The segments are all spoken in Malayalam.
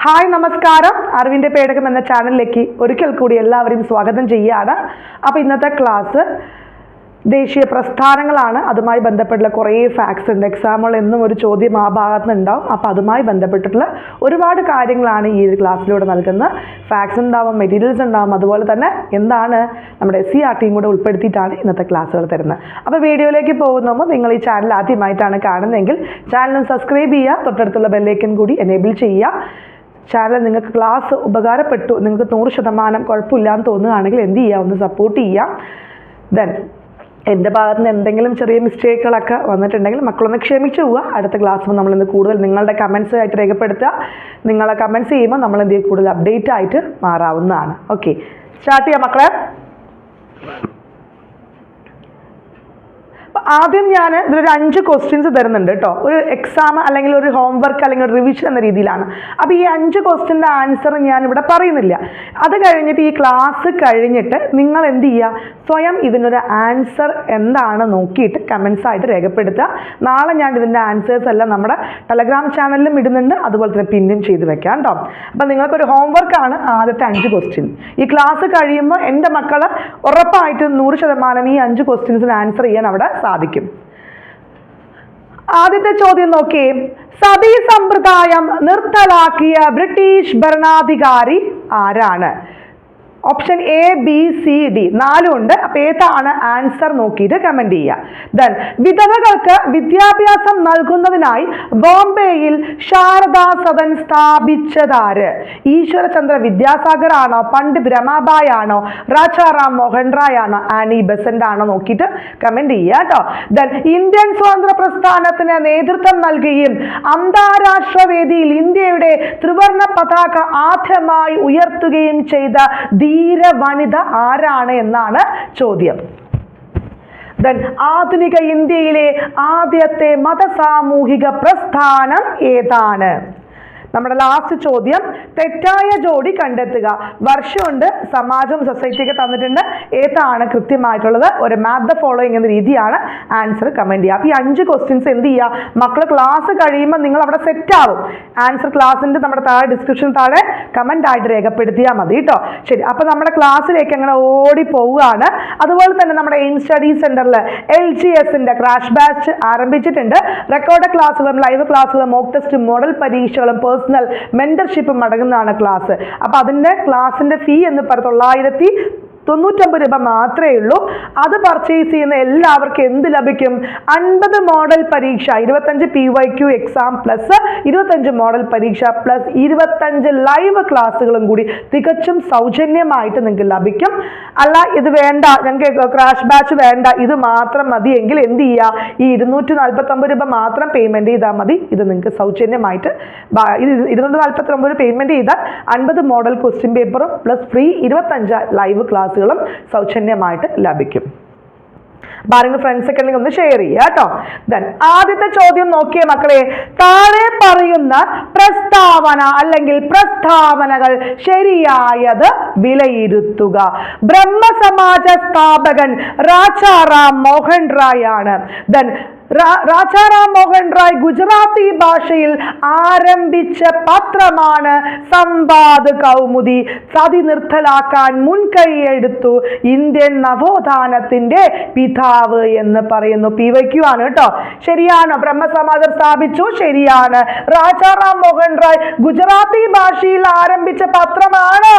ഹായ് നമസ്കാരം. അറിവിന്റെ പേടകം എന്ന ചാനലിലേക്ക് ഒരിക്കൽ കൂടി എല്ലാവരെയും സ്വാഗതം ചെയ്യുകയാണ്. അപ്പോൾ ഇന്നത്തെ ക്ലാസ് ദേശീയ പ്രസ്ഥാനങ്ങളാണ്. അതുമായി ബന്ധപ്പെട്ടുള്ള കുറേ ഫാക്ട്സ് ഉണ്ട് എക്സാമുകൾ എന്നും ഒരു ചോദ്യം ആ ഭാഗത്ത് നിന്നുണ്ടാവും അപ്പോൾ അതുമായി ബന്ധപ്പെട്ടിട്ടുള്ള ഒരുപാട് കാര്യങ്ങളാണ് ഈ ഒരു ക്ലാസ്സിലൂടെ നൽകുന്നത്. ഫാക്ട്സ് ഉണ്ടാവും മെറ്റീരിയൽസ് ഉണ്ടാവും അതുപോലെ തന്നെ എന്താണ് നമ്മുടെ എസ് സി ആർ ടിയും കൂടെ ഉൾപ്പെടുത്തിയിട്ടാണ് ഇന്നത്തെ ക്ലാസ്സുകൾ തരുന്നത്. അപ്പോൾ വീഡിയോയിലേക്ക് പോകുമ്പോൾ നിങ്ങൾ ഈ ചാനൽ ആദ്യമായിട്ടാണ് കാണുന്നതെങ്കിൽ ചാനൽ സബ്സ്ക്രൈബ് ചെയ്യുക തൊട്ടടുത്തുള്ള ബെല്ലേക്കൻ കൂടി എനേബിൾ ചെയ്യുക. ചാനൽ നിങ്ങൾക്ക് ക്ലാസ് ഉപകാരപ്പെട്ടു. നിങ്ങൾക്ക് നൂറ് ശതമാനം കുഴപ്പമില്ലാന്ന് തോന്നുകയാണെങ്കിൽ എന്ത് ചെയ്യുക ഒന്ന് സപ്പോർട്ട് ചെയ്യാം. ദെൻ എന്റെ ഭാഗത്ത് നിന്ന് എന്തെങ്കിലും ചെറിയ മിസ്റ്റേക്കുകളൊക്കെ വന്നിട്ടുണ്ടെങ്കിൽ മക്കളൊന്ന് ക്ഷമിച്ചു പോവുക. അടുത്ത ക്ലാസ്സിൽ നമ്മളിന്ന് കൂടുതൽ നിങ്ങളുടെ കമൻസ് ആയിട്ട് രേഖപ്പെടുത്തുക. നിങ്ങളെ കമൻസ് ചെയ്യുമ്പോൾ നമ്മൾ എന്ത് ചെയ്യും? കൂടുതൽ അപ്ഡേറ്റ് ആയിട്ട് മാറാവുന്നതാണ്. ഓക്കെ സ്റ്റാർട്ട് ചെയ്യാം മക്കളെ. ആദ്യം ഞാൻ ഇതിലൊരു അഞ്ച് ക്വസ്റ്റ്യൻസ് തരുന്നുണ്ട് കേട്ടോ. ഒരു എക്സാം അല്ലെങ്കിൽ ഒരു ഹോംവർക്ക് അല്ലെങ്കിൽ ഒരു റിവിഷൻ എന്ന രീതിയിലാണ്. അപ്പോൾ ഈ അഞ്ച് ക്വസ്റ്റ്യന്റെ ആൻസർ ഞാൻ ഇവിടെ പറയുന്നില്ല. അത് കഴിഞ്ഞിട്ട് ഈ ക്ലാസ് കഴിഞ്ഞിട്ട് നിങ്ങൾ എന്ത് ചെയ്യുക? സ്വയം ഇതിനൊരു ആൻസർ എന്താണ് നോക്കിയിട്ട് കമൻസ് ആയിട്ട് രേഖപ്പെടുത്തുക. നാളെ ഞാൻ ഇതിന്റെ ആൻസേഴ്സ് എല്ലാം നമ്മുടെ ടെലഗ്രാം ചാനലിലും ഇടുന്നുണ്ട്. അതുപോലെ തന്നെ പിന്നും ചെയ്ത് വെക്കാം കേട്ടോ. അപ്പം നിങ്ങൾക്കൊരു ഹോംവർക്കാണ് ആദ്യത്തെ അഞ്ച് ക്വസ്റ്റ്യൻ ഈ ക്ലാസ് കഴിയുമ്പോൾ എന്റെ മക്കൾ ഉറപ്പായിട്ടും നൂറ് ശതമാനം ഈ അഞ്ച് ക്വസ്റ്റ്യൻസിന് ആൻസർ ചെയ്യാൻ അവിടെ സാധിക്കും. ആദ്യത്തെ ചോദ്യം നോക്കിയേ സതീ സമ്പ്രദായം നിർത്തലാക്കിയ ബ്രിട്ടീഷ് ഭരണാധികാരി ആരാണ്? Option A B C D നാലും ഉണ്ട് അപ്പൊ ഏതാണ് ആൻസർ നോക്കിയിട്ട് കമന്റ് ചെയ്യുക. ദൻ വിധവകൾക്ക് വിദ്യാഭ്യാസം നൽകുന്നതിനായി ബോംബെയിൽ ശാരദാ സദൻ സ്ഥാപിച്ചതാര്? ഈശ്വരചന്ദ്ര വിദ്യാസാഗർ ആണോ? പണ്ഡിത് രമാബായ് ആണോ? രാജാറാം മോഹൻ റായ് ആണോ? ആനി ബെസന്റ് ആണോ നോക്കിയിട്ട് കമന്റ് ചെയ്യുക കേട്ടോ. ദെൻ ഇന്ത്യൻ സ്വാതന്ത്ര്യ പ്രസ്ഥാനത്തിന് നേതൃത്വം നൽകുകയും അന്താരാഷ്ട്ര വേദിയിൽ ഇന്ത്യയുടെ ത്രിവർണ പതാക ആദ്യമായി ഉയർത്തുകയും ചെയ്ത ധീര വനിത ആരാണ് എന്നാണ് ചോദ്യം. ദെൻ ആധുനിക ഇന്ത്യയിലെ ആദ്യത്തെ മതസാമൂഹിക പ്രസ്ഥാനം ഏതാണ്? നമ്മുടെ ലാസ്റ്റ് ചോദ്യം തെറ്റായ ജോഡി കണ്ടെത്തുക. വർഷമുണ്ട് സമാജം സൊസൈറ്റിയൊക്കെ തന്നിട്ടുണ്ട്. ഏതാണ് കൃത്യമായിട്ടുള്ളത്? ഒരു മാത് ദ ഫോളോയിങ് എന്ന രീതിയാണ് ആൻസർ കമന്റ് ചെയ്യുക. അപ്പോൾ ഈ അഞ്ച് ക്വസ്റ്റ്യൻസ് എന്ത് ചെയ്യുക? മക്കൾ ക്ലാസ് കഴിയുമ്പോൾ നിങ്ങൾ അവിടെ സെറ്റ് ആവും ആൻസർ ക്ലാസ്സിന്റെ നമ്മുടെ താഴെ ഡിസ്ക്രിപ്ഷൻ താഴെ കമന്റ് ആയിട്ട് രേഖപ്പെടുത്തിയാൽ മതി കേട്ടോ ശരി അപ്പോൾ നമ്മുടെ ക്ലാസ്സിലേക്ക് അങ്ങനെ ഓടി പോവുകയാണ്. അതുപോലെ തന്നെ നമ്മുടെ എയിം സ്റ്റഡി സെന്ററിൽ എൽ ജി എസിന്റെ ക്രാഷ് ബാച്ച് ആരംഭിച്ചിട്ടുണ്ട്. റെക്കോർഡ് ക്ലാസ്സുകളും ലൈവ് ക്ലാസ്സുകളും മോക്ക് ടെസ്റ്റും മോഡൽ പരീക്ഷകളും പേഴ്സണൽ മെന്റർഷിപ്പും അടങ്ങുന്നതാണ് ക്ലാസ് അപ്പോൾ അതിന്റെ ക്ലാസ്സിന്റെ ഫീ എന്ന് പറയുന്നത് തൊള്ളായിരത്തി തൊണ്ണൂറ്റൊമ്പത് രൂപ മാത്രമേ ഉള്ളൂ. അത് പർച്ചേസ് ചെയ്യുന്ന എല്ലാവർക്കും എന്ത് ലഭിക്കും? അൻപത് മോഡൽ പരീക്ഷ ഇരുപത്തഞ്ച് P Y Q exam plus ഇരുപത്തഞ്ച് മോഡൽ പരീക്ഷ പ്ലസ് ഇരുപത്തഞ്ച് ലൈവ് ക്ലാസ്സുകളും കൂടി തികച്ചും സൗജന്യമായിട്ട് നിങ്ങൾക്ക് ലഭിക്കും. അല്ല ഇത് വേണ്ട. ഞങ്ങൾക്ക് ക്രാഷ് ബാച്ച് വേണ്ട. ഇത് മാത്രം മതി എങ്കിൽ എന്ത് ചെയ്യുക ഈ ഇരുന്നൂറ്റി നാൽപ്പത്തൊമ്പത് രൂപ മാത്രം പേയ്മെന്റ് ചെയ്താൽ മതി. ഇത് നിങ്ങൾക്ക് സൗജന്യമായിട്ട് ഇരുന്നൂറ്റി നാൽപ്പത്തി ഒമ്പത് പേയ്മെന്റ് ചെയ്താൽ അൻപത് മോഡൽ ക്വസ്റ്റ്യൻ പേപ്പറും പ്ലസ് ഫ്രീ ഇരുപത്തഞ്ച് ലൈവ് ക്ലാസ്സുകളും സൗജന്യമായിട്ട് ലഭിക്കും. അപ്പൊ ആരെങ്കിലും ഫ്രണ്ട്സ് ഒക്കെ ഉണ്ടെങ്കിൽ ഒന്ന് ഷെയർ ചെയ്യുക കേട്ടോ. ദെൻ ആദ്യത്തെ ചോദ്യം നോക്കിയ മക്കളെ. താഴെ പറയുന്ന പ്രസ്താവന അല്ലെങ്കിൽ പ്രസ്താവനകൾ ശരിയായത് വിലയിരുത്തുക. ബ്രഹ്മസമാജ സ്ഥാപകൻ രാജാറാം മോഹൻ റായ് ആണ്. ദെൻ രാജാറാം മോഹൻ റായ് ഗുജറാത്തി ഭാഷയിൽ ആരംഭിച്ച പത്രമാണ് സംവാദ് കൗമുദി. സതി നിർത്തലാക്കാൻ മുൻകൈയെടുത്തു ഇന്ത്യൻ നവോത്ഥാനത്തിന്റെ പിതാവ് എന്ന് പറയുന്നു പി വയ്ക്കുവാണ് കേട്ടോ. ശരിയാണ് ബ്രഹ്മസമാജം സ്ഥാപിച്ചു. ശരിയാണ്. രാജാറാം മോഹൻ റായ് ഗുജറാത്തി ഭാഷയിൽ ആരംഭിച്ച പത്രമാണ്.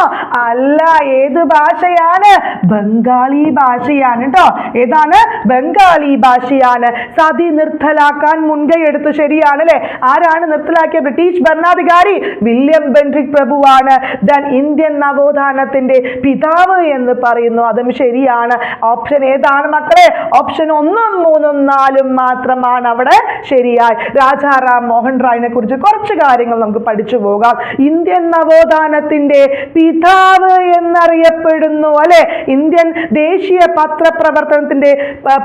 അല്ല ഏത് ഭാഷയാണ്? ബംഗാളി ഭാഷയാണ് കേട്ടോ. ഏതാണ്? ബംഗാളി ഭാഷയാണ്. സതി നിർത്തലാക്കാൻ മുൻകൈ എടുത്തു. ശരിയാണ് അല്ലെ ആരാണ് നിർത്തലാക്കിയ ബ്രിട്ടീഷ് ഭരണാധികാരി വില്യം ബെൻഡ്രിക് പ്രഭുവാണ്. ദൻ ഇന്ത്യൻ നവോത്ഥാനത്തിന്റെ പിതാവ് എന്ന് പറയുന്നു. അതും ശരിയാണ്. ഓപ്ഷൻ ഏതാണ് മക്കളെ? ഓപ്ഷൻ ഒന്നും മൂന്നും നാലും മാത്രമാണ് അവിടെ ശരിയായി. രാജാറാം മോഹൻ റായിനെ കുറിച്ച് കുറച്ച് കാര്യങ്ങൾ നമുക്ക് പഠിച്ചു പോകാം. ഇന്ത്യൻ നവോത്ഥാനത്തിന്റെ പിതാവ് എന്നറിയപ്പെടുന്നു അല്ലെ? ഇന്ത്യൻ ദേശീയ പത്രപ്രവർത്തനത്തിന്റെ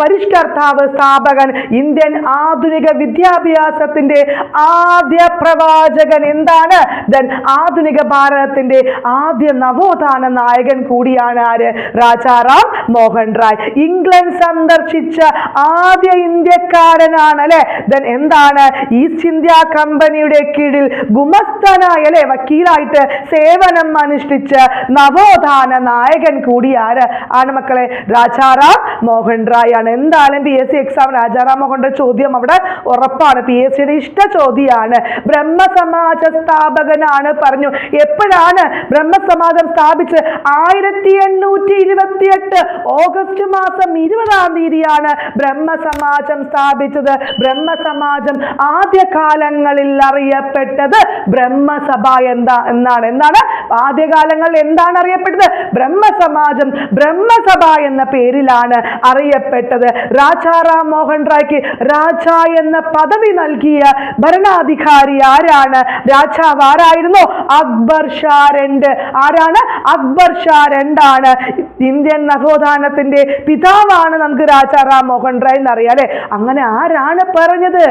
പരിഷ്കർത്താവ് സ്ഥാപകൻ ഇന്ത്യൻ ഇന്ത്യൻ ആധുനിക വിദ്യാഭ്യാസത്തിന്റെ ആദ്യ പ്രവാചകൻ എന്താണ്? ദൻ ആധുനിക ഭാരതത്തിന്റെ ആദ്യ നവോത്ഥാന നായകൻ കൂടിയാണ് ആര്? രാജാറാം മോഹൻ റായ്. ഇംഗ്ലണ്ട് സന്ദർശിച്ച ആദ്യ ഇന്ത്യക്കാരനാണ് അല്ലെ? ദൻ എന്താണ്? ഈസ്റ്റ് ഇന്ത്യ കമ്പനിയുടെ കീഴിൽ ഗുമസ്തനായ അല്ലെ? വക്കീലായിട്ട് സേവനം അനുഷ്ഠിച്ച നവോത്ഥാന നായകൻ കൂടി ആര്? ആണ് മക്കളെ രാജാറാം മോഹൻ റായ് ആണ്. എന്തായാലും P S C exam Rajaram മോഹന്റെ ചോദ്യം അവിടെ ഉറപ്പാണ്. പി എസ് സിയുടെ ഇഷ്ട ചോദ്യമാണ് ബ്രഹ്മസമാജ സ്ഥാപകനാണ് പറഞ്ഞു. എപ്പോഴാണ് ബ്രഹ്മസമാജം സ്ഥാപിച്ച് ആയിരത്തി എണ്ണൂറ്റി ഇരുപത്തി എട്ട് ഓഗസ്റ്റ് മാസം ഇരുപതാം തീയതിയാണ് ബ്രഹ്മസമാജം സ്ഥാപിച്ചത്. ബ്രഹ്മസമാജം ആദ്യകാലങ്ങളിൽ അറിയപ്പെട്ടത് ബ്രഹ്മസഭ എന്താ എന്നാണ്. എന്താണ്? ആദ്യകാലങ്ങളിൽ എന്താണ് അറിയപ്പെട്ടത്? ബ്രഹ്മസമാജം ബ്രഹ്മസഭ എന്ന പേരിലാണ് അറിയപ്പെട്ടത്. രാജാറാം മോഹൻ റായ്ക്ക് രാജ എന്ന പദവി നൽകിയ ഭരണാധികാരി ആരാണ്? രാജാവ് ആരായിരുന്നു? അക്ബർ ഷാ രണ്ട്. ആരാണ്? അക്ബർ ഷാ രണ്ടാണ്. ഇന്ത്യൻ നവോത്ഥാനത്തിന്റെ പിതാവാണ് നമുക്ക് രാജാറാം മോഹൻ റായ് എന്നറിയാം അല്ലെ? അങ്ങനെ ആരാണ് പറഞ്ഞത്?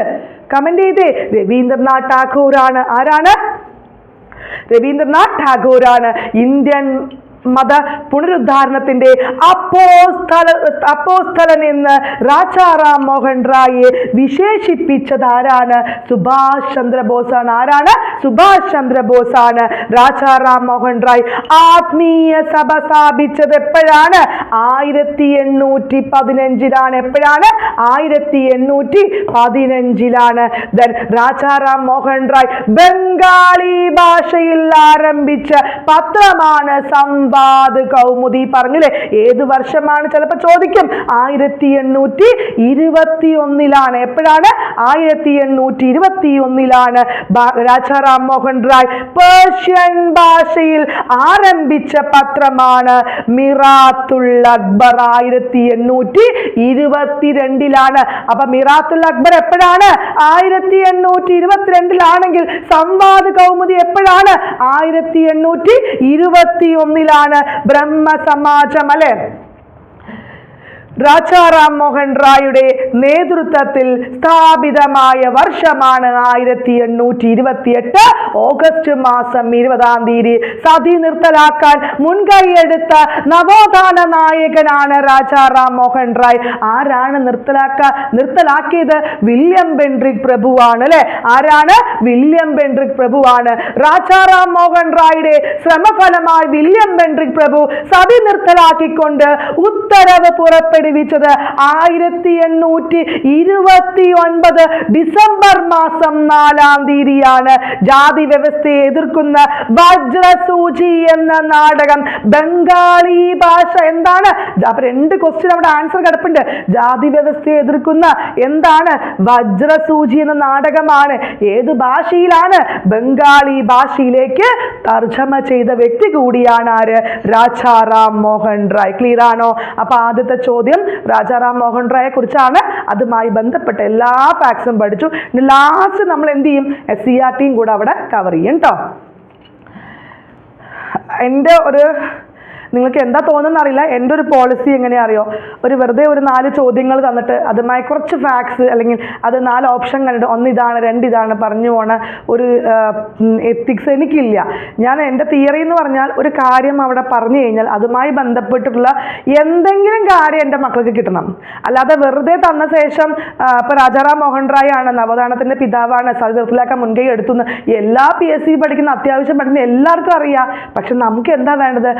കമന്റ് ചെയ്തേ. രവീന്ദ്രനാഥ് ടാഗോർ ആണ് ആരാണ്? രവീന്ദ്രനാഥ് ആണ് ഇന്ത്യൻ മത പുനരുദ്ധാരണത്തിന്റെ അപ്പോസ്തല അപ്പോസ്തലൻ എന്ന് രാജാറാം മോഹൻ റായിയെ വിശേഷിപ്പിച്ചത് ആരാണ് സുഭാഷ് ചന്ദ്രബോസാണ് ആരാണ്? സുഭാഷ് ചന്ദ്രബോസാണ് രാജാറാം മോഹൻ റായ് ആത്മീയ സഭ സ്ഥാപിച്ചത് എപ്പോഴാണ്? ആയിരത്തി എണ്ണൂറ്റി പതിനഞ്ചിലാണ് എപ്പോഴാണ്? ആയിരത്തി എണ്ണൂറ്റി പതിനഞ്ചിലാണ് ദെൻ രാജാറാം മോഹൻ റായ് ബംഗാളി ഭാഷയിൽ ആരംഭിച്ച പത്രമാണ് സംവാദ് കൗമുദി പറഞ്ഞില്ലേ? ഏത് വർഷമാണ്? ചിലപ്പോൾ ചോദിക്കും. ആയിരത്തി എണ്ണൂറ്റി ഇരുപത്തി ഒന്നിലാണ് എപ്പോഴാണ്? ആയിരത്തി എണ്ണൂറ്റി ഇരുപത്തി ഒന്നിലാണ് രാജാറാം മോഹൻ റായ് പേർഷ്യൻ ഭാഷയിൽ ആരംഭിച്ച പത്രമാണ് മിറാത്തുൽ അക്ബർ. ആയിരത്തി എണ്ണൂറ്റി ഇരുപത്തിരണ്ടിലാണ് അപ്പൊ മിറാത്തുൽ അക്ബർ എപ്പോഴാണ്? ആയിരത്തി എണ്ണൂറ്റി ഇരുപത്തിരണ്ടിലാണെങ്കിൽ സംവാദ് കൗമുദി എപ്പോഴാണ്? ആയിരത്തി എണ്ണൂറ്റി ഇരുപത്തി ഒന്നിലാണ് ബ്രഹ്മസമാജം അല്ലെ? രാജാറാം മോഹൻ റായുടെ നേതൃത്വത്തിൽ സ്ഥാപിതമായ വർഷമാണ് ആയിരത്തി എണ്ണൂറ്റി ഇരുപത്തി എട്ട് ഓഗസ്റ്റ് മാസം ഇരുപതാം തീയതി സതി നിർത്തലാക്കാൻ മുൻകൈയെടുത്ത നവോത്ഥാന നായകനാണ് രാജാറാം മോഹൻ റായ്. ആരാണ് നിർത്തലാക്ക നിർത്തലാക്കിയത്? വില്യം ബെൻഡ്രിക് പ്രഭുവാണ് അല്ലെ? ആരാണ്? വില്യം ബെൻഡ്രിക് പ്രഭുവാണ്. രാജാറാം മോഹൻ റായുടെ ശ്രമഫലമായി വില്യം ബെൻഡ്രിക് പ്രഭു സതി നിർത്തലാക്കിക്കൊണ്ട് ഉത്തരവ് പുറപ്പെടുവിച്ചത് ആയിരത്തി എണ്ണൂറ്റി ഇരുപത്തി ഒൻപത് ഡിസംബർ മാസം നാലാം തീയതിയാണ് ജാതി വ്യവസ്ഥയെ എതിർക്കുന്ന വജ്രസൂചി എന്ന നാടകം ബംഗാളി ഭാഷ. എന്താണ്? രണ്ട് ക്വസ്റ്റ്യൻ അവിടെ ആൻസർ കിടപ്പുണ്ട്. ജാതി വ്യവസ്ഥയെ എതിർക്കുന്ന എന്താണ്? വജ്രസൂചി എന്ന നാടകമാണ്. ഏത് ഭാഷയിലാണ്? ബംഗാളി ഭാഷയിലേക്ക് തർജമ ചെയ്ത വ്യക്തി കൂടിയാണ് ആര്? രാജാറാം മോഹൻ റായ്. ക്ലിയർ ആണോ? അപ്പൊ ആദ്യത്തെ ചോദ്യം രാജാറാം മോഹൻ റായെ കുറിച്ചാണ് അതുമായി ബന്ധപ്പെട്ട എല്ലാ ഫാക്ട്സും പഠിച്ചു. ഇനി ലാസ്റ്റ് നമ്മൾ എന്ത് ചെയ്യും? എസ് സി ആർ ടിയും കൂടെ അവിടെ കവർ ചെയ്യും കേട്ടോ എന്റെ ഒരു നിങ്ങൾക്ക് എന്താ തോന്നുന്ന അറിയില്ല. എന്റെ ഒരു പോളിസി എങ്ങനെയാ അറിയോ ഒരു വെറുതെ ഒരു നാല് ചോദ്യങ്ങൾ തന്നിട്ട് അതുമായി കുറച്ച് ഫാക്ട്സ് അല്ലെങ്കിൽ അത് നാല് ഓപ്ഷൻ കണ്ടിട്ട് ഒന്ന് ഇതാണ് രണ്ട് ഇതാണ് പറഞ്ഞു പോണ ഒരു എത്തിക്സ് എനിക്കില്ല. ഞാൻ എന്റെ തിയറി എന്ന് പറഞ്ഞാൽ ഒരു കാര്യം അവിടെ പറഞ്ഞു കഴിഞ്ഞാൽ അതുമായി ബന്ധപ്പെട്ടിട്ടുള്ള എന്തെങ്കിലും കാര്യം എന്റെ മക്കൾക്ക് കിട്ടണം. അല്ലാതെ വെറുതെ തന്ന ശേഷം ഇപ്പോൾ രാജാറാം മോഹൻ റായ് ആണ് നവദാനത്തിന്റെ പിതാവാണ് സതി നിർത്തലാക്കാൻ മുൻകൈ എടുത്തു എല്ലാ പി എസ് സി പഠിക്കുന്ന അത്യാവശ്യം പഠിക്കുന്ന എല്ലാവർക്കും അറിയാം. പക്ഷെ നമുക്ക് എന്താ വേണ്ടത്?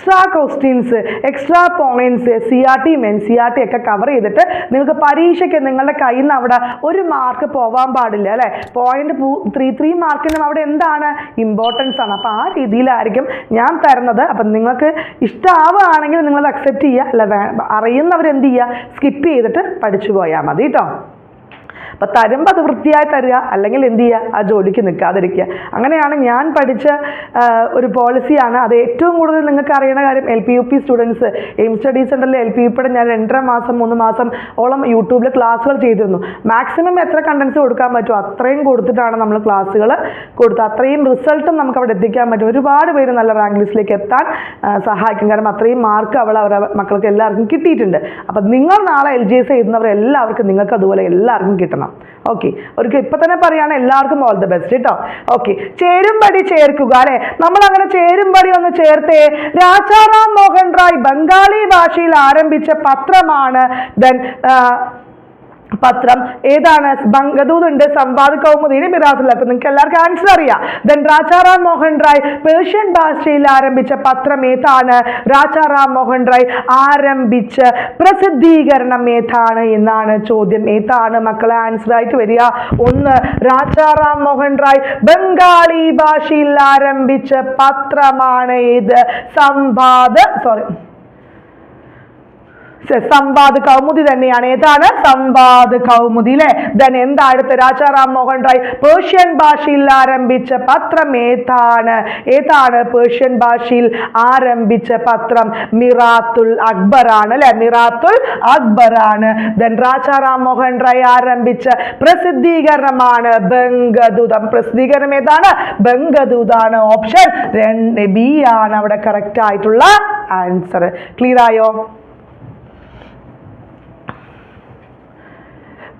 Extra questions extra points C R T N C R T ഒക്കെ കവർ ചെയ്തിട്ട് നിങ്ങൾക്ക് പരീക്ഷയ്ക്ക് നിങ്ങളുടെ കയ്യിൽ നിന്ന് അവിടെ ഒരു മാർക്ക് പോവാൻ പാടില്ല അല്ലേ? പോയിന്റ് ത്രീ ത്രീ മാർക്കിനും അവിടെ എന്താണ്? ഇമ്പോർട്ടൻസ് ആണ്. അപ്പോൾ ആ രീതിയിലായിരിക്കും ഞാൻ തരുന്നത്. അപ്പം നിങ്ങൾക്ക് ഇഷ്ടമാവുകയാണെങ്കിൽ നിങ്ങളത് അക്സെപ്റ്റ് ചെയ്യുക. അല്ല അറിയുന്നവർ എന്ത് ചെയ്യുക? സ്കിപ്പ് ചെയ്തിട്ട് പഠിച്ചു പോയാൽ മതി കേട്ടോ അപ്പം തരുമ്പോൾ അത് വൃത്തിയായി തരിക അല്ലെങ്കിൽ എന്ത് ചെയ്യുക? ആ ജോലിക്ക് നിൽക്കാതിരിക്കുക. അങ്ങനെയാണ് ഞാൻ പഠിച്ച ഒരു പോളിസിയാണ് അത് ഏറ്റവും കൂടുതൽ നിങ്ങൾക്ക് അറിയണ കാര്യം L P U P students AIM study സെന്ററിൽ എൽ പി യു ഞാൻ രണ്ടര മാസം മൂന്ന് മാസം ഓളം യൂട്യൂബിൽ ക്ലാസ്സുകൾ ചെയ്തിരുന്നു. മാക്സിമം എത്ര കണ്ടൻസ് കൊടുക്കാൻ പറ്റുമോ അത്രയും കൊടുത്തിട്ടാണ് നമ്മൾ ക്ലാസ്സുകൾ കൊടുത്തത്. അത്രയും റിസൾട്ടും നമുക്ക് അവിടെ എത്തിക്കാൻ പറ്റും. ഒരുപാട് പേര് നല്ല റാങ്ക് ലിസ്റ്റിലേക്ക് എത്താൻ സഹായിക്കും. കാരണം അത്രയും മാർക്ക് അവൾ അവരുടെ മക്കൾക്ക് എല്ലാവർക്കും കിട്ടിയിട്ടുണ്ട്. അപ്പം നിങ്ങൾ നാളെ എൽ ജി എസ് എഴുതുന്നവർ എല്ലാവർക്കും നിങ്ങൾക്ക് അതുപോലെ എല്ലാവർക്കും കിട്ടണം. ഓക്കെ ഒരിക്കൽ ഇപ്പം തന്നെ പറയുകയാണ് എല്ലാവർക്കും ഓൾ ദ ബെസ്റ്റ് കേട്ടോ ഓക്കെ ചേരുംപടി ചേർക്കുക അല്ലെ? നമ്മൾ അങ്ങനെ ചേരുംപടി ഒന്ന് ചേർത്തേ. രാജാറാം മോഹൻ റായ് ബംഗാളി ഭാഷയിൽ ആരംഭിച്ച പത്രമാണ് ദെൻ പത്രം. ഏതാണ്? ബംഗദൂത് ഉണ്ട് സംവാദ് കൗമുദിന് മിറാസില്ല അപ്പൊ നിങ്ങൾക്ക് എല്ലാവർക്കും ആൻസർ അറിയാം. ദെൻ രാജാറാം മോഹൻ റായ് പേർഷ്യൻ ഭാഷയിൽ ആരംഭിച്ച പത്രം ഏതാണ്? രാജാറാം മോഹൻ റായ് ആരംഭിച്ച പ്രസിദ്ധീകരണം ഏതാണ് എന്നാണ് ചോദ്യം. ഏതാണ് മക്കളെ ആൻസർ ആയിട്ട് വരിക? ഒന്ന് രാജാറാം മോഹൻ റായ് ബംഗാളി ഭാഷയിൽ ആരംഭിച്ച പത്രമാണ് ഏത്? സംവാദ് സോറി സംവാദ് കൗമുദി തന്നെയാണ്. ഏതാണ്? സംവാദ് കൗമുദി അല്ലെ ദൻ എന്താ അടുത്ത രാജാറാം മോഹൻ റായ്? പേർഷ്യൻ ഭാഷയിൽ ആരംഭിച്ച പത്രം ഏതാണ്? ഏതാണ് പേർഷ്യൻ ഭാഷയിൽ ആരംഭിച്ച പത്രം? മിറാത്തുൽ അക്ബർ ആണ് അല്ലെ മിറാത്തുൽ അക്ബർ ആണ് ദൻ രാജാറാം മോഹൻ റായ് ആരംഭിച്ച പ്രസിദ്ധീകരണമാണ് ബംഗദൂതം. പ്രസിദ്ധീകരണം ഏതാണ്? ബംഗദൂതാണ്. ഓപ്ഷൻ രണ്ട് ബി ആണ് അവിടെ കറക്റ്റ് ആയിട്ടുള്ള ആൻസർ. ക്ലിയർ ആയോ?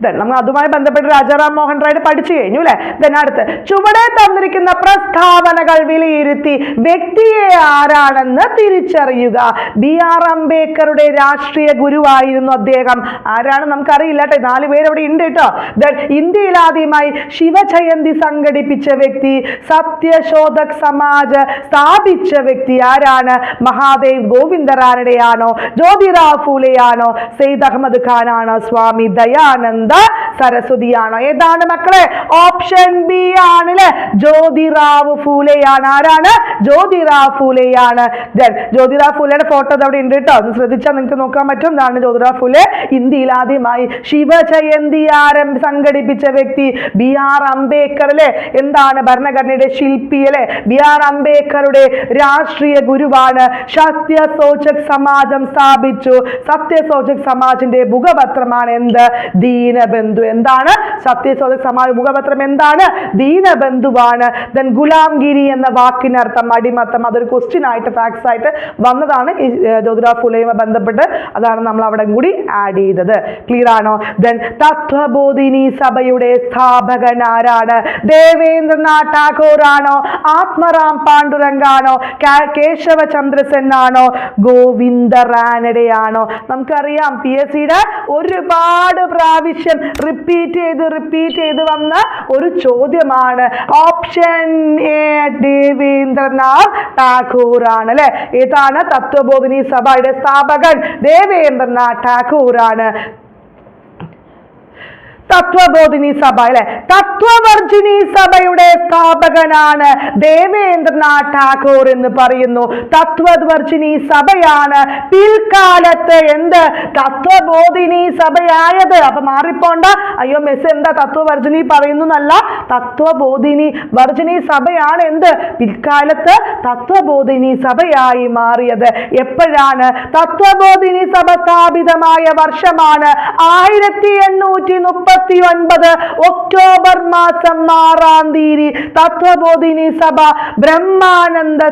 ദെൻ നമ്മൾ അതുമായി ബന്ധപ്പെട്ട് രാജാറാം മോഹൻ റായ് പഠിച്ചു കഴിഞ്ഞു അല്ലെ? ദെൻ അടുത്ത് ചുവടെ തന്നിരിക്കുന്ന പ്രസ്താവനകൾ വിലയിരുത്തി വ്യക്തിയെ ആരാണെന്ന് തിരിച്ചറിയുക. ബി ആർ അംബേദ്കറുടെ രാഷ്ട്രീയ ഗുരുവായിരുന്നു അദ്ദേഹം. ആരാണ് നമുക്കറിയില്ല കേട്ടോ. നാല് പേര് അവിടെ ഉണ്ട് കേട്ടോ. ദെൻ ഇന്ത്യയിൽ ആദ്യമായി ശിവജയന്തി സംഘടിപ്പിച്ച വ്യക്തി സത്യശോധക് സമാജ് സ്ഥാപിച്ച വ്യക്തി ആരാണ്? മഹാദേവ് ഗോവിന്ദറാനടെയാണോ ജ്യോതിറാ ഫൂലെയാണോ? സെയ്ദ് അഹമ്മദ് ഖാനാണോ സ്വാമി ദയാനന്ദ സരസ്വതിയാണോ. ഏതാണ് മക്കളെ? ഓപ്ഷൻ ബി ആണ് അല്ലെ ജ്യോതിറാവ് ഫൂലെയാണ്. ആരാണ്? ജ്യോതിറാവ് ഫൂലെയാണ്. ജ്യോതിറാവ് ഫൂലെയുടെ ഫോട്ടോ അവിടെ ഉണ്ട് കേട്ടോ. ഒന്ന് ശ്രദ്ധിച്ചാൽ നിങ്ങൾക്ക് നോക്കാൻ പറ്റും. ഇതാണ് ജ്യോതിറാവ് ഫൂലെ ഇന്ത്യയിൽ ആദ്യമായി ശിവജയന്തി ആരം സംഘടിപ്പിച്ച വ്യക്തി ബി ആർ അംബേദ്കർ അല്ലെ? എന്താണ് ഭരണഘടനയുടെ ശില്പി അല്ലെ? ബി ആർ അംബേദ്കറുടെ രാഷ്ട്രീയ ഗുരുവാണ് സത്യസോചക് സമാജം സ്ഥാപിച്ചു. സത്യസോചക് സമാജിന്റെ മുഖപത്രമാണ് എന്ത്? ദീനബന്ധു എന്താണ്? സത്യസോദക സമാജ മുഖപത്രം എന്താണ്? ദീനബന്ധുവാണ്. ദെൻ ഗുലാംഗിരി എന്ന വാക്കിനർത്ഥം അടിമത്തം അതൊരു ക്വസ്റ്റ്യൻ ആയിട്ട് ഫാക്ട്സ് ആയിട്ട് വന്നതാണ്. ഈ ജ്യോതിരാ ഫുലയുമായി ബന്ധപ്പെട്ട് അതാണ് നമ്മൾ അവിടെ കൂടി ആഡ് ചെയ്തത്. ക്ലിയർ ആണോ? ദെൻ തത്വബോധിനി സഭയുടെ സ്ഥാപകൻ ആരാണ്? ദേവേന്ദ്രനാഥ് ടാഗോർ ആണോ? ആത്മറാം പാണ്ഡുരംഗാണോ കേശവ ചന്ദ്രസെൻ ആണോ? ഗോവിന്ദ റാനഡയാണോ? നമുക്കറിയാം പി എസ് സിയുടെ ഒരുപാട് പ്രാവശ്യം റിപ്പീറ്റ് ചെയ്ത് റിപ്പീറ്റ് ചെയ്ത് വന്ന ഒരു ചോദ്യമാണ്. ഓപ്ഷൻ എ ദേവേന്ദ്രനാഥ് ടാഗോർ ആണ് അല്ലെ? ഏതാണ് തത്വബോധിനി സഭയുടെ സ്ഥാപകൻ ദേവേന്ദ്രനാഥ് ടാഗോർ ആണ് തത്വബോധിനി സഭ അല്ലെ തത്വവർജിനി സഭയുടെ സ്ഥാപകനാണ് ദേവേന്ദ്രനാഥ് ടാഗോർ എന്ന് പറയുന്നു. തത്വവർജിനി സഭയാണ് പിൽക്കാലത്ത് എന്ത് തത്വബോധിനി സഭയായത് അപ്പൊ മാറിപ്പോണ്ട. അയ്യോ മെസ് എന്താ തത്വവർജിനി പറയുന്നു എന്നല്ല തത്വബോധിനി വർജിനി സഭയാണ് എന്ത്? പിൽക്കാലത്ത് തത്വബോധിനി സഭയായി മാറിയത്. എപ്പോഴാണ്? തത്വബോധിനി സഭ സ്ഥാപിതമായ വർഷമാണ് ആയിരത്തി എണ്ണൂറ്റി മുപ്പത്തി ഒൻപത് ഒക്ടോബർ മാസം ആറാം തീയതി തത്വബോധിനി സഭ ബ്രഹ്മാനന്ദ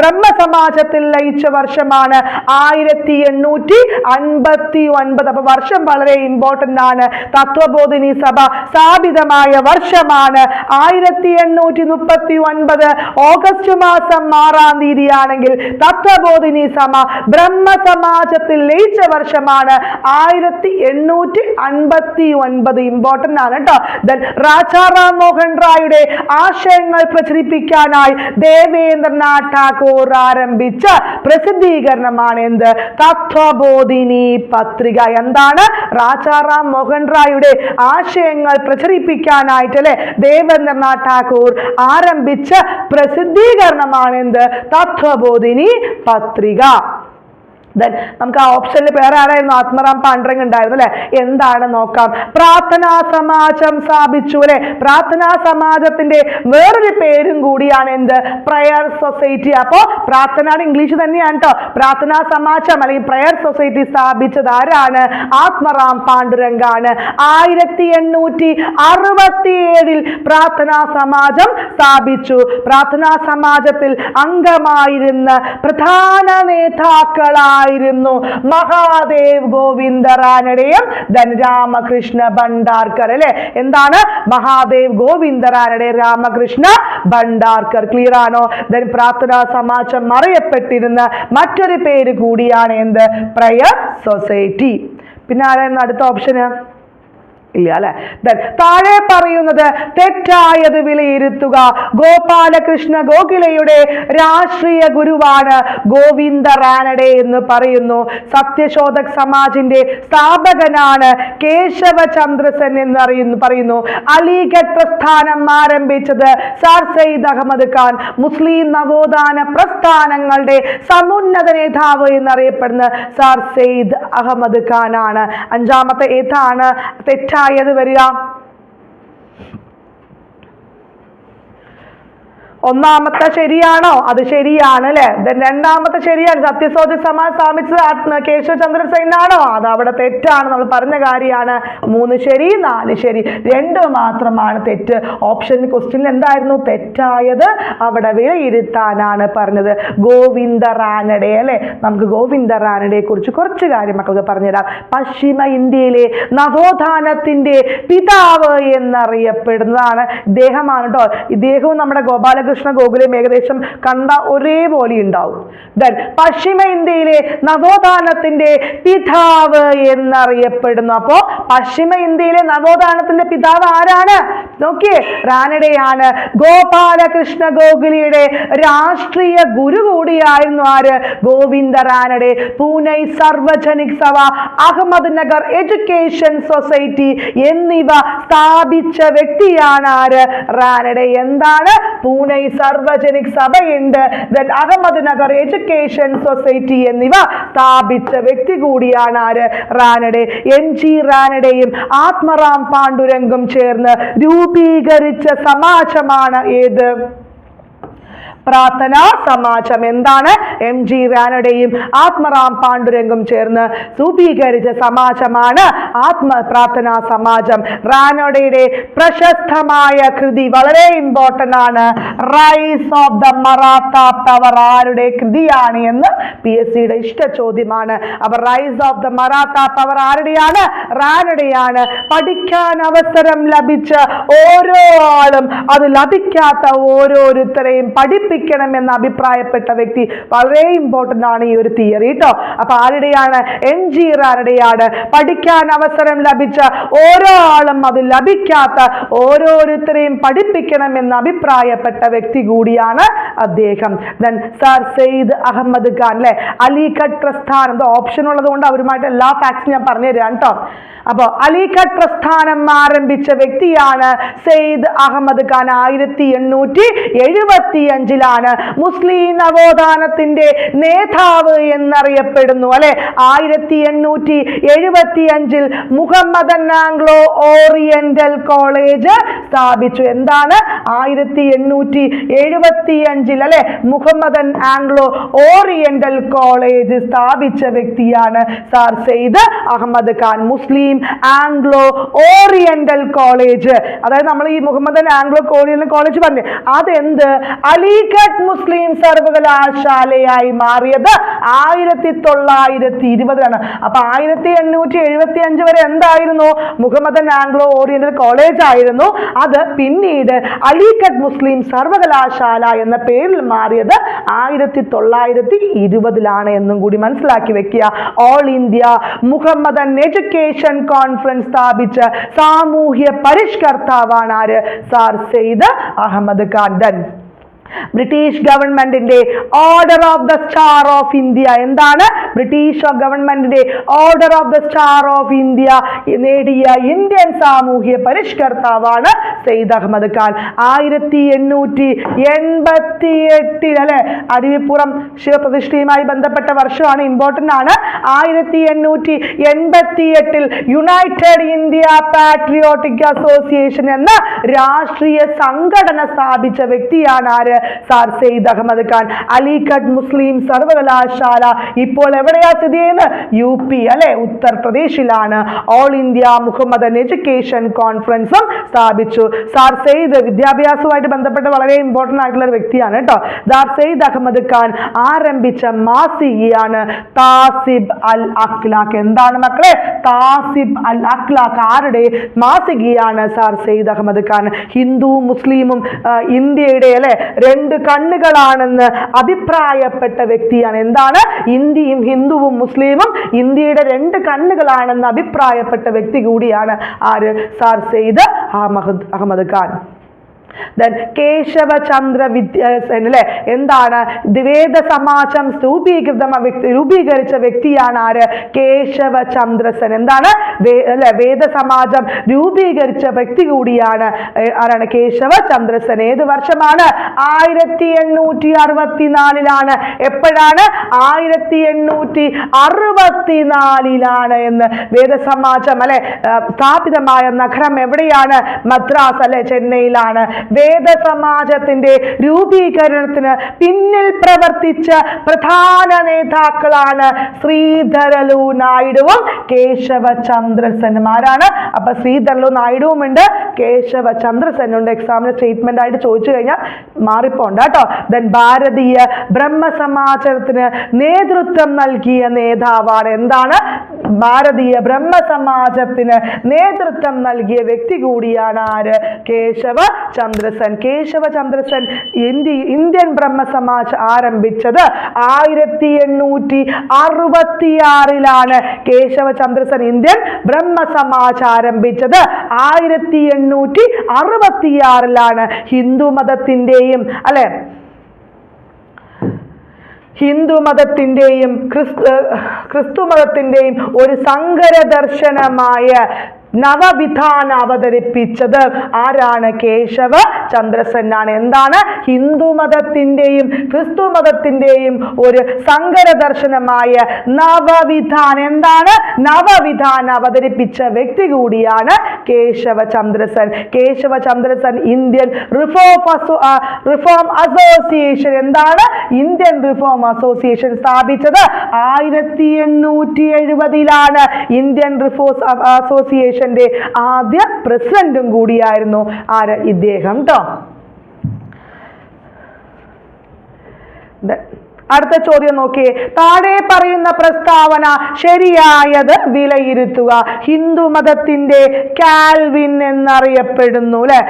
ബ്രഹ്മസമാജത്തിൽ ലയിച്ച വർഷമാണ് ആയിരത്തി എണ്ണൂറ്റി അൻപത്തി ഒൻപത് അപ്പൊ വർഷം വളരെ ഇമ്പോർട്ടന്റ് ആണ്. തത്വബോധിനി സഭ സ്ഥാപിതമായ വർഷമാണ് ആയിരത്തി എണ്ണൂറ്റി മുപ്പത്തി ഒൻപത് ഓഗസ്റ്റ് മാസം ആറാം തീയതി ആണെങ്കിൽ തത്വബോധിനി സഭ ബ്രഹ്മസമാജത്തിൽ ലയിച്ച വർഷമാണ് ആയിരത്തി എണ്ണൂറ്റി അൻപത്തി ഒൻപത് ഇമ്പോർട്ടന്റ് ആണ് കേട്ടോ. ദെൻ രാജാറാം മോഹൻ റായുടെ ആശയങ്ങൾ പ്രചരിപ്പിക്കാനായി ദേവേന്ദ്രനാഥ് ടാഗോർ ആരംഭിച്ച പ്രസിദ്ധീകരണമാണ് എന്ത്? തത്വബോധിനി പത്രിക. എന്താണ്? രാജാറാം മോഹൻ റായുടെ ആശയങ്ങൾ പ്രചരിപ്പിക്കാനായിട്ട് അല്ലെ? ദേവേന്ദ്രനാഥ് ടാഗോർ ആരംഭിച്ച പ്രസിദ്ധീകരണമാണ് എന്ത്? തത്വബോധിനി പത്രിക. ദെൻ നമുക്ക് ആ ഓപ്ഷനിൽ വേറെ ആരായിരുന്നു? ആത്മറാം പാണ്ഡ്രങ് ഉണ്ടായിരുന്നു അല്ലെ? എന്താണ് നോക്കാം? പ്രാർത്ഥനാ സമാജം സ്ഥാപിച്ചു അല്ലെ? പ്രാർത്ഥനാ സമാജത്തിന്റെ വേറൊരു പേരും കൂടിയാണ് എന്ത്? പ്രയർ സൊസൈറ്റി അപ്പോ പ്രാർത്ഥന ഇംഗ്ലീഷ് തന്നെയാണ് കേട്ടോ പ്രാർത്ഥനാ സമാജം അല്ലെങ്കിൽ പ്രയർ സൊസൈറ്റി സ്ഥാപിച്ചത് ആരാണ്? ആത്മറാം പാണ്ഡുരംഗാണ് ആയിരത്തി എണ്ണൂറ്റി അറുപത്തിയേഴിൽ പ്രാർത്ഥനാ സമാജം സ്ഥാപിച്ചു. പ്രാർത്ഥനാ സമാജത്തിൽ അംഗമായിരുന്ന പ്രധാന നേതാക്കളായിരുന്നു മഹാദേവ് ഗോവിന്ദ റാനടെയും ധനരാമകൃഷ്ണ ഭണ്ഡാർക്കർ അല്ലെ? എന്താണ്? മഹാദേവ് ഗോവിന്ദ റാനടെ രാമകൃഷ്ണ ഭണ്ഡാർക്കർ. ക്ലിയർ ആണോ? ദെൻ പ്രാർത്ഥനാ സമാജം അറിയപ്പെട്ടിരുന്ന മറ്റൊരു പേര് കൂടിയാണ് എന്ത്? Prayer society. പിന്നെ ആരായിരുന്നു അടുത്ത ഓപ്ഷന് ഇല്ല അല്ലെ? താഴെ പറയുന്നത് തെറ്റായത് വിലയിരുത്തുക. ഗോപാലകൃഷ്ണ ഗോഖിലയുടെ രാഷ്ട്രീയ ഗുരുവാണ് ഗോവിന്ദ റാനഡെ എന്ന് പറയുന്നു. സത്യശോധക് സമാജിന്റെ സ്ഥാപകനാണ് കേശവ ചന്ദ്രസൻ എന്നറിയുന്നു പറയുന്നു. അലിഗഡ് പ്രസ്ഥാനം ആരംഭിച്ചത് സർ സയ്യിദ് അഹമ്മദ് ഖാൻ. മുസ്ലിം നവോത്ഥാന പ്രസ്ഥാനങ്ങളുടെ സമുന്നത നേതാവ് എന്നറിയപ്പെടുന്ന സർ സയ്യിദ് അഹമ്മദ് ഖാൻ ആണ് അഞ്ചാമത്തെ ഏതാണ്? തെറ്റായത് വരിക ഒന്നാമത്തെ ശരിയാണോ? അത് ശരിയാണ് അല്ലെ? രണ്ടാമത്തെ ശരിയാണ്. സത്യസോധ സമാജ് സ്ഥാപിച്ചത് കേശവചന്ദ്രൻ സൈനാണോ അത് അവിടെ തെറ്റാണ് നമ്മൾ പറഞ്ഞ കാര്യമാണ്. മൂന്ന് ശരി നാല് ശരി. രണ്ട് മാത്രമാണ് തെറ്റ്. ഓപ്ഷൻ ക്വസ്റ്റ്യനിൽ എന്തായിരുന്നു? തെറ്റായത് അവിടെ വിലയിരുത്താനാണ് പറഞ്ഞത്. ഗോവിന്ദ റാനഡെ അല്ലെ? നമുക്ക് ഗോവിന്ദ റാനഡയെ കുറിച്ച് കുറച്ച് കാര്യം മക്കൾക്ക് പറഞ്ഞുതരാം. പശ്ചിമ ഇന്ത്യയിലെ നവോത്ഥാനത്തിന്റെ പിതാവ് എന്നറിയപ്പെടുന്നതാണ്. ഇദ്ദേഹമാണ് കേട്ടോ ഇദ്ദേഹവും നമ്മുടെ ഗോപാലകൃഷ്ണ ഗോകുലം ഏകദേശം കണ്ട ഒരേപോലെ ഉണ്ടാവും. ദെൻ പശ്ചിമ ഇന്ത്യയിലെ നവോത്ഥാനത്തിന്റെ പിതാവ് എന്നറിയപ്പെടുന്നു. അപ്പോ പശ്ചിമ ഇന്ത്യയിലെ നവോത്ഥാനത്തിന്റെ പിതാവ് ആരാണ്? നോക്കിയേ റാനഡയാണ് ഗോപാലകൃഷ്ണ ഗോകുലിയുടെ രാഷ്ട്രീയ ഗുരു കൂടിയായിരുന്നു ആര്? ഗോവിന്ദ റാനഡെ പൂനെ സർവജനിക് സഭ അഹമ്മദ് നഗർ എഡ്യൂക്കേഷൻ സൊസൈറ്റി എന്നിവ സ്ഥാപിച്ച വ്യക്തിയാണ് ആര്? റാനഡെ എന്താണ്? Pune Sarvajanik സഭയുണ്ട്. Then Ahmad Nagar education society എന്നിവ സ്ഥാപിച്ച വ്യക്തി കൂടിയാണ് ആര്? റാനഡെ. എം ജി റാനഡെയും ആത്മറാം പാണ്ഡുരംഗും ചേർന്ന് രൂപീകരിച്ച സമാജമാണ് ഏത്? പ്രാർത്ഥനാ സമാജം എന്താണ്? എം ജി റാനയുടെയും ആത്മറാം പാണ്ഡുരംഗും ചേർന്ന് രൂപീകരിച്ച സമാജമാണ് ആത്മ പ്രാർത്ഥനാ സമാജം. റാനോഡയുടെ പ്രശസ്തമായ കൃതി വളരെ ഇമ്പോർട്ടന്റ് ആണ്. Rise of the Maratha power ആരുടെ കൃതിയാണ് എന്ന് പി എസ് സിയുടെ ഇഷ്ട ചോദ്യമാണ്. അവർ rise of the Maratha power ആരുടെയാണ്? റാനഡെയാണ് പഠിക്കാൻ അവസരം ലഭിച്ച ഓരോ ആളും. അത് ലഭിക്കാത്ത ഓരോരുത്തരെയും പഠിപ്പിക്കണം എന്ന് അഭിപ്രായപ്പെട്ട വ്യക്തി വളരെ ഇമ്പോർട്ടന്റ് ആണ് ഈ ഒരു തിയറി കേട്ടോ അപ്പൊ ആരുടെയാണ്? എം ജി റാരുടെയാണ് പഠിക്കാൻ അവസരം ലഭിച്ച ഓരോ ആളും അത് ലഭിക്കാത്ത ഓരോരുത്തരെയും പഠിപ്പിക്കണം എന്ന് അഭിപ്രായപ്പെട്ട വ്യക്തി കൂടിയാണ് അദ്ദേഹം. ദെൻ സർ സെയ്ദ് അഹമ്മദ് ഖാൻ അല്ലെ അലിഖട്ട് പ്രസ്ഥാനം ഓപ്ഷൻ ഉള്ളത് കൊണ്ട് അവരുമായിട്ട് എല്ലാ ഫാക്ട്സും ഞാൻ പറഞ്ഞു തരാം കേട്ടോ അപ്പോൾ അലിഖട്ട് പ്രസ്ഥാനം ആരംഭിച്ച വ്യക്തിയാണ് സെയ്ദ് അഹമ്മദ് ഖാൻ ആയിരത്തി എണ്ണൂറ്റി എഴുപത്തി അഞ്ചിലാണ് മുസ്ലിം നവോത്ഥാനത്തിന്റെ നേതാവ് എന്നറിയപ്പെടുന്നു. അല്ലെ? ആയിരത്തി എണ്ണൂറ്റി എഴുപത്തി അഞ്ചിൽ മുഹമ്മദൻ ആംഗ്ലോ ഓറിയന്റൽ കോളേജ് സ്ഥാപിച്ചു. എന്താണ്? ആയിരത്തി എണ്ണൂറ്റി എഴുപത്തി അഞ്ചിൽ അല്ലെ? മുഹമ്മദൻ ആംഗ്ലോ ഓറിയന്റൽ കോളേജ് സ്ഥാപിച്ച വ്യക്തിയാണ് sir Syed Ahmad Khan. Muslim anglo oriental college. അതായത് നമ്മൾ ഈ മുഹമ്മദൻ ആംഗ്ലോ ഓറിയന്റൽ കോളേജ് പറഞ്ഞു അതെന്ത്? അലിഗഡ് മുസ്ലിം സർവകലാശാലയായി മാറിയത് ആയിരത്തി തൊള്ളായിരത്തി ഇരുപതിലാണ് അപ്പൊ ആയിരത്തി എണ്ണൂറ്റി എഴുപത്തി അഞ്ച് വരെ എന്തായിരുന്നു? മുഹമ്മദൻ ആംഗ്ലോ ഓറിയന്റൽ കോളേജ് ആയിരുന്നു. അത് പിന്നീട് അലിഗഡ് മുസ്ലിം സർവകലാശാല എന്ന പേരിൽ മാറിയത് ആയിരത്തി തൊള്ളായിരത്തി ഇരുപതിലാണ് എന്നും കൂടി മനസ്സിലാക്കി വെക്കുക. All India Mohammedan education conference സ്ഥാപിച്ച സാമൂഹ്യ പരിഷ്കർത്താവാണ് ആര്? Sir Syed Ahmad then British ഗവൺമെന്റിന്റെ order of the star of India എന്താണ്? ബ്രിട്ടീഷ് ഗവൺമെന്റിന്റെ order of the star of India നേടിയ ഇന്ത്യൻ സാമൂഹ്യ പരിഷ്കർത്താവാണ് സെയ്ദ് അഹമ്മദ് ഖാൻ. ആയിരത്തി എണ്ണൂറ്റി എൺപത്തി എട്ടിൽ അല്ലെ? അരുവിപ്പുറം ശിവപ്രതിഷ്ഠയുമായി ബന്ധപ്പെട്ട വർഷമാണ് ഇമ്പോർട്ടന്റ് ആണ്. ആയിരത്തി എണ്ണൂറ്റി എൺപത്തി എട്ടിൽ യുണൈറ്റഡ് ഇന്ത്യ പാട്രിയോട്ടിക് അസോസിയേഷൻ എന്ന രാഷ്ട്രീയ സംഘടന സ്ഥാപിച്ച വ്യക്തിയാണ് ആര്? സാർ സെയ്ദ് അഹമ്മദ് ഖാൻ അലിഗഡ് മുസ്ലിം സർവകലാശാല ഇപ്പോൾ എവിടെയാ സ്ഥിതി ചെയ്യുന്നത്? യു പി അല്ലെ? ഉത്തർപ്രദേശിലാണ്. ഓൾ ഇന്ത്യ മുഹമ്മദൻ എഡ്യൂക്കേഷൻ കോൺഫറൻസും സ്ഥാപിച്ചു. സാർ സെയ്ദ് വിദ്യാഭ്യാസവുമായിട്ട് ബന്ധപ്പെട്ട് വളരെ ഇമ്പോർട്ടന്റ് ആയിട്ടുള്ള ഒരു വ്യക്തിയാണ് കേട്ടോ. സാർ സെയ്ദ് അഹമ്മദ് ഖാൻ ആരംഭിച്ച മാസികയാണ് താസിബ് അൽ അഖ്ലാഖ്. എന്താണ് മക്കളെ? താസിബ് അൽ അഖ്ലാഖ് ആരുടെ മാസികയാണ് സാർ സെയ്ദ് അഹമ്മദ് ഖാൻ? ഹിന്ദു മുസ്ലിമും ഇന്ത്യയുടെ അല്ലെ? രണ്ട് കണ്ണുകളാണെന്ന് അഭിപ്രായപ്പെട്ട വ്യക്തിയാണ്. എന്താണ്? ഇന്ത്യയും ഹിന്ദുവും മുസ്ലിമും ഇന്ത്യയുടെ രണ്ട് കണ്ണുകളാണെന്ന് അഭിപ്രായപ്പെട്ട വ്യക്തി കൂടിയാണ് ആര്? സാർ സെയ്ദ് അഹമ്മദ് അഹമ്മദ് ഖാൻ. ദെൻ കേശവചന്ദ്ര വിദ്യ അല്ലെ എന്താണ്? ദ്വേദ സമാജം രൂപീകൃത രൂപീകരിച്ച വ്യക്തിയാണ് ആര്? കേശവചന്ദ്രസൻ എന്താണ്? അല്ലെ വേദ സമാജം രൂപീകരിച്ച വ്യക്തി കൂടിയാണ് ആരാണ്? കേശവചന്ദ്രസൻ ഏത് വർഷമാണ്? ആയിരത്തി എണ്ണൂറ്റി അറുപത്തിനാലിലാണ് എപ്പോഴാണ്? ആയിരത്തി എണ്ണൂറ്റി അറുപത്തിനാലിലാണ് എന്ന്. വേദസമാജം അല്ലെ സ്ഥാപിതമായ നഗരം എവിടെയാണ്? മദ്രാസ് അല്ലെ ചെന്നൈയിലാണ്. വേദസമാജത്തിന്റെ രൂപീകരണത്തിന് പിന്നിൽ പ്രവർത്തിച്ച പ്രധാന നേതാക്കളാണ് ശ്രീധരലു നായിഡുവും കേശവചന്ദ്രസനും ആരാണ്? അപ്പൊ ശ്രീധരലു നായിഡുവും ഉണ്ട് കേശവചന്ദ്രസനും ഉണ്ട് എക്സാമിന് സ്റ്റേറ്റ്മെന്റ് ആയിട്ട് ചോദിച്ചു കഴിഞ്ഞാൽ മാറിപ്പോണ്ട കേട്ടോ. ദെൻ ഭാരതീയ ബ്രഹ്മസമാജത്തിന് നേതൃത്വം നൽകിയ നേതാവാണ് എന്താണ്? ഭാരതീയ ബ്രഹ്മസമാജത്തിന് നേതൃത്വം നൽകിയ വ്യക്തി കൂടിയാണ് ആര്? കേശവ ചന്ദ്രസൻ. കേശവ ചന്ദ്രസൻ ഇന്ത്യ ഇന്ത്യൻ ബ്രഹ്മസമാജ് ആരംഭിച്ചത് ആയിരത്തി എണ്ണൂറ്റി അറുപത്തിയാറിലാണ് കേശവ ചന്ദ്രസൻ ഇന്ത്യൻ ബ്രഹ്മസമാജ് ആരംഭിച്ചത് ആയിരത്തി എണ്ണൂറ്റി അറുപത്തിയാറിലാണ് ഹിന്ദു മതത്തിന്റെയും അല്ലെ? ഹിന്ദു മതത്തിന്റെയും ക്രിസ്തു ക്രിസ്തു മതത്തിന്റെയും ഒരു സങ്കര ദർശനമായ നവവിധാന അവതരിപ്പിച്ചത് ആരാണ്? കേശവ ചന്ദ്രസെന്നാണ്. എന്താണ്? ഹിന്ദു മതത്തിന്റെയും ക്രിസ്തു മതത്തിന്റെയും ഒരു സങ്കര ദർശനമായ നവവിധാൻ എന്താണ്? നവവിധാൻ അവതരിപ്പിച്ച വ്യക്തി കൂടിയാണ് Keshav Chandurkar. Keshava Chandurkar Indian reform reform association. എന്താണ്? ഇന്ത്യൻ റിഫോം അസോസിയേഷൻ സ്ഥാപിച്ചത് ആയിരത്തി എണ്ണൂറ്റി എഴുപതിലാണ്. ഇന്ത്യൻ റിഫോം അസോസിയേഷന്റെ ആദ്യ പ്രസിഡന്റും കൂടിയായിരുന്നു. ആര്? ഇദ്ദേഹം കേട്ടോ അടുത്ത ചോദ്യം നോക്കിയേ. താഴെ പറയുന്ന പ്രസ്താവന ശരിയായത് വിലയിരുത്തുക. ഹിന്ദു മതത്തിന്റെ കാൽവിൻ എന്നറിയപ്പെടുന്നു അല്ലെ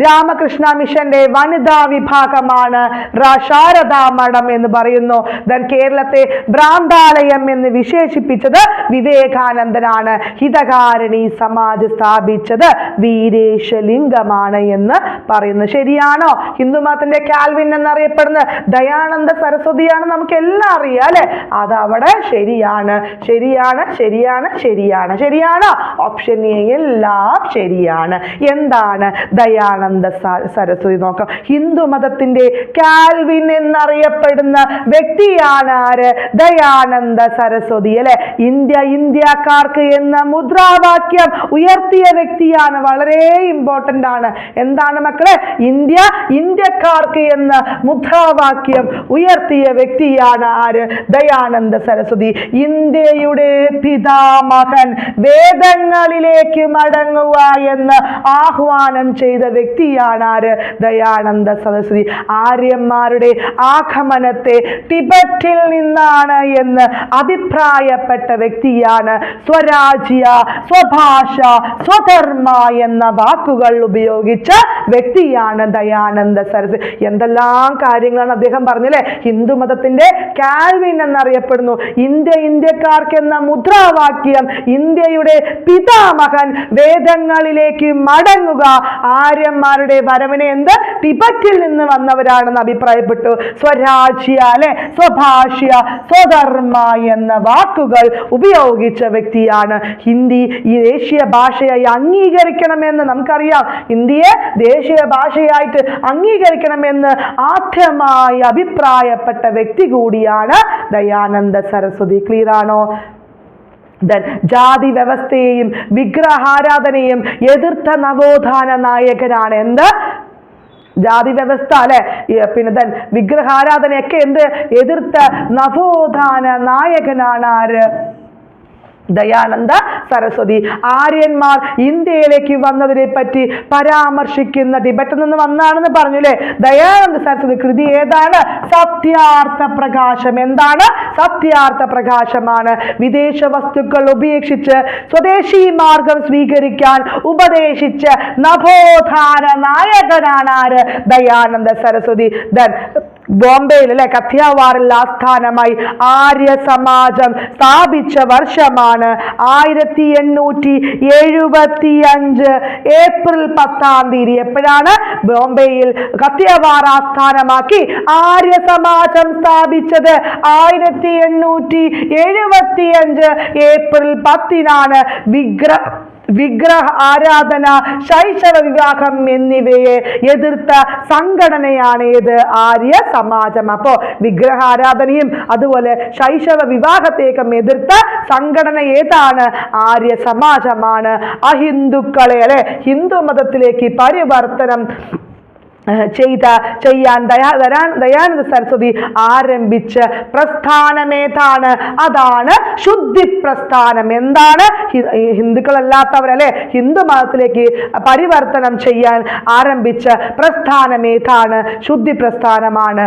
രാമകൃഷ്ണ മിഷന്റെ വനിതാ വിഭാഗമാണ് റ- ശാരദാ മഠം എന്ന് പറയുന്നു. ദൻ കേരളത്തെ ഭ്രാന്താലയം എന്ന് വിശേഷിപ്പിച്ചത് വിവേകാനന്ദനാണ്. ഹിതകാരണി സമാജ് സ്ഥാപിച്ചത് വീരേശലിംഗമാണ് എന്ന് പറയുന്നു. ശരിയാണോ? ഹിന്ദുമതത്തിന്റെ കാൽവിൻ എന്നറിയപ്പെടുന്ന ദയാനന്ദ സരസ്വതിയാണ് നമുക്ക് എല്ലാം അറിയാം അല്ലെ? അതവിടെ ശരിയാണ്. ശരിയാണ് ശരിയാണ് ശരിയാണ്. ശരിയാണോ? ഓപ്ഷൻ എ എല്ലാം ശരിയാണ്. എന്താണ് ദയാനന്ദ സ- സരസ്വതി നോക്കാം. ഹിന്ദു മതത്തിന്റെ കാൽവിൻ എന്നറിയപ്പെടുന്ന വ്യക്തിയാണ് ആര്? ദയാനന്ദ സരസ്വതി അല്ലെ? ഇന്ത്യ ഇന്ത്യക്കാർക്ക് എന്ന മുദ്രാവാക്യം ഉയർത്തിയ വ്യക്തിയാണ്. വളരെ ഇമ്പോർട്ടന്റ് ആണ്. എന്താണ് മക്കളെ? ഇന്ത്യ ഇന്ത്യക്കാർക്ക് എന്ന മുദ്രാവാക്യം ഉയർത്തിയ വ്യക്തിയാണ് ആര്? ദയാനന്ദ സരസ്വതി. ഇന്ത്യയുടെ പിതാമഹൻ വേദങ്ങളിലേക്ക് മടങ്ങുക എന്ന് ആഹ്വാനം ചെയ്ത വ്യക്തിയാണ് ആര്? ദയാനന്ദ സരസ്വതി. ആര്യന്മാരുടെ ആഗമനത്തെ ടിബറ്റിൽ നിന്നാണ് എന്ന് അഭിപ്രായപ്പെട്ട വ്യക്തിയാണ് സ്വരാജ്യ സ്വഭാഷ സ്വധർമ്മ എന്ന വാക്കുകൾ ഉപയോഗിച്ച വ്യക്തിയാണ് ദയാനന്ദ സരസ്വതി. എന്തെല്ലാം കാര്യങ്ങളാണ് അദ്ദേഹം പറഞ്ഞല്ലേ ഹിന്ദു മതത്തിന്റെ കാൽവിൻ എന്നറിയപ്പെടുന്നു. ഇന്ത്യ ഇന്ത്യക്കാർക്ക് എന്ന മുദ്രാവാക്യം ഇന്ത്യയുടെ പിതാമഹൻ വേദങ്ങളിലേക്ക് മടങ്ങുക ആര്യന്മാർ ആര്യന്മാരുടെ വരവിനെ എന്ത്? തിബറ്റിൽ നിന്ന് വന്നവരാണെന്ന് അഭിപ്രായപ്പെട്ടു. സ്വരാജ്യ അല്ലെ? സ്വഭാഷ്യ സ്വധർമ്മ എന്ന വാക്കുകൾ ഉപയോഗിച്ച വ്യക്തിയാണ്. ഹിന്ദി ഈ ദേശീയ ഭാഷയായി അംഗീകരിക്കണമെന്ന് നമുക്കറിയാം. ഹിന്ദിയെ ദേശീയ ഭാഷയായിട്ട് അംഗീകരിക്കണമെന്ന് ആദ്യമായി അഭിപ്രായപ്പെട്ട വ്യക്തി കൂടിയാണ് ദയാനന്ദ സരസ്വതി. ക്ലിയർ ആണോ? ജാതി വ്യവസ്ഥയെയും വിഗ്രഹാരാധനയും എതിർത്ത നവോത്ഥാന നായകനാണ് എന്ത്? ജാതി വ്യവസ്ഥ അല്ലെ പിന്നെ തൻ വിഗ്രഹാരാധനയൊക്കെ എന്ത്? എതിർത്ത നവോത്ഥാന നായകനാണ് ആര്? ദയാനന്ദ സരസ്വതി. ആര്യന്മാർ ഇന്ത്യയിലേക്ക് വന്നതിനെ പറ്റി പരാമർശിക്കുന്ന ടിബറ്റിൽ നിന്ന് വന്നാണെന്ന് പറഞ്ഞു അല്ലേ ദയാനന്ദ സരസ്വതി കൃതി ഏതാണ്? സത്യാർത്ഥ പ്രകാശം. എന്താണ്? സത്യാർത്ഥ പ്രകാശമാണ്. വിദേശ വസ്തുക്കൾ ഉപേക്ഷിച്ച് സ്വദേശി മാർഗം സ്വീകരിക്കാൻ ഉപദേശിച്ച നഭോധാര നായകനാണ് ആര്? ദയാനന്ദ സരസ്വതി. ദൻ ബോംബെയിൽ അല്ലെ കഥിയാവാറിൽ ആസ്ഥാനമായി ആര്യ സമാജം സ്ഥാപിച്ച വർഷമാണ് ആയിരത്തി എണ്ണൂറ്റി എഴുപത്തി അഞ്ച് ഏപ്രിൽ പത്താം തീയതി. എപ്പോഴാണ്? ബോംബെയിൽ കത്തിയവാർ ആസ്ഥാനമാക്കി ആര്യ സമാജം സ്ഥാപിച്ചത് ആയിരത്തി എണ്ണൂറ്റി എഴുപത്തി അഞ്ച് ഏപ്രിൽ പത്തിനാണ് വിഗ്ര വിഗ്രഹ ആരാധന ശൈശവ വിവാഹം എന്നിവയെ എതിർത്ത സംഘടനയാണ് ഏത് ആര്യ സമാജം. അപ്പോൾ വിഗ്രഹ ആരാധനയും അതുപോലെ ശൈശവ വിവാഹത്തേക്കും എതിർത്ത സംഘടന ഏതാണ്? ആര്യ സമാജമാണ്. അഹിന്ദുക്കളെ അല്ലെ? ഹിന്ദു മതത്തിലേക്ക് പരിവർത്തനം ചെയ്ത ചെയ്യാൻ ദയാ ദയാനന്ദ സരസ്വതി ആരംഭിച്ച പ്രസ്ഥാനമേതാണ്? അതാണ് ശുദ്ധി പ്രസ്ഥാനം എന്താണ് ഹിന്ദുക്കളല്ലാത്തവരല്ലേ? ഹിന്ദു മതത്തിലേക്ക് പരിവർത്തനം ചെയ്യാൻ ആരംഭിച്ച പ്രസ്ഥാനമേതാണ്? ശുദ്ധി പ്രസ്ഥാനമാണ്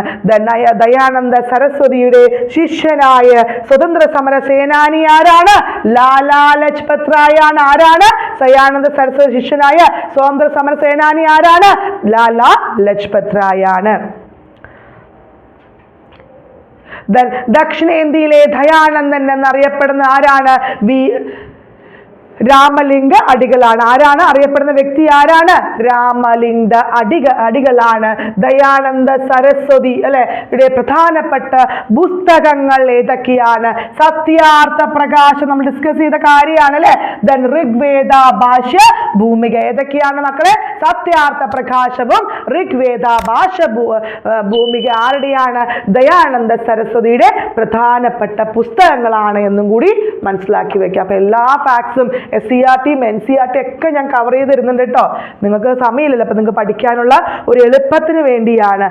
ദയാനന്ദ സരസ്വതിയുടെ ശിഷ്യനായ സ്വതന്ത്ര സമര സേനാനി ആരാണ്? ലാലാ ലജ്പത് ആരാണ്? ദയാനന്ദ സരസ്വതി ശിഷ്യനായ സ്വതന്ത്ര സമര സേനാനി ആരാണ്? ലാലാ ലജ്പത് റായ് ആണ് ദക്ഷിണേന്ത്യയിലെ ദയാനന്ദൻ എന്നറിയപ്പെടുന്ന ആരാണ്? വി രാമലിംഗ അടികളാണ്. ആരാണ്? അറിയപ്പെടുന്ന വ്യക്തി ആരാണ്? രാമലിംഗ അടിക അടികളാണ്. ദയാനന്ദ സരസ്വതി അല്ലെ? ഇവിടെ പ്രധാനപ്പെട്ട പുസ്തകങ്ങൾ ഏതൊക്കെയാണ്? സത്യാർത്ഥ പ്രകാശം നമ്മൾ ഡിസ്കസ് ചെയ്ത കാര്യമാണ് അല്ലെ? ദൻ ഋഗ്വേദ ഭാഷ ഭൂമിക ഏതൊക്കെയാണ് മക്കളെ? സത്യാർത്ഥ പ്രകാശവും ഋഗ്വേദ ഭാഷ ഭൂമിക ആരുടെയാണ്? ദയാനന്ദ സരസ്വതിയുടെ പ്രധാനപ്പെട്ട പുസ്തകങ്ങളാണ് എന്നും കൂടി മനസ്സിലാക്കി വെക്കുക. അപ്പൊ എല്ലാ ഫാക്ട്സും എസ് സി ആർ ടിയും എൻ സി ആർ ടി ഒക്കെ ഞാൻ കവർ ചെയ്ത് തരുന്നുണ്ട് കേട്ടോ നിങ്ങൾക്ക് സമയമില്ലല്ലോ അപ്പൊ നിങ്ങൾക്ക് പഠിക്കാനുള്ള ഒരു എളുപ്പത്തിന് വേണ്ടിയാണ്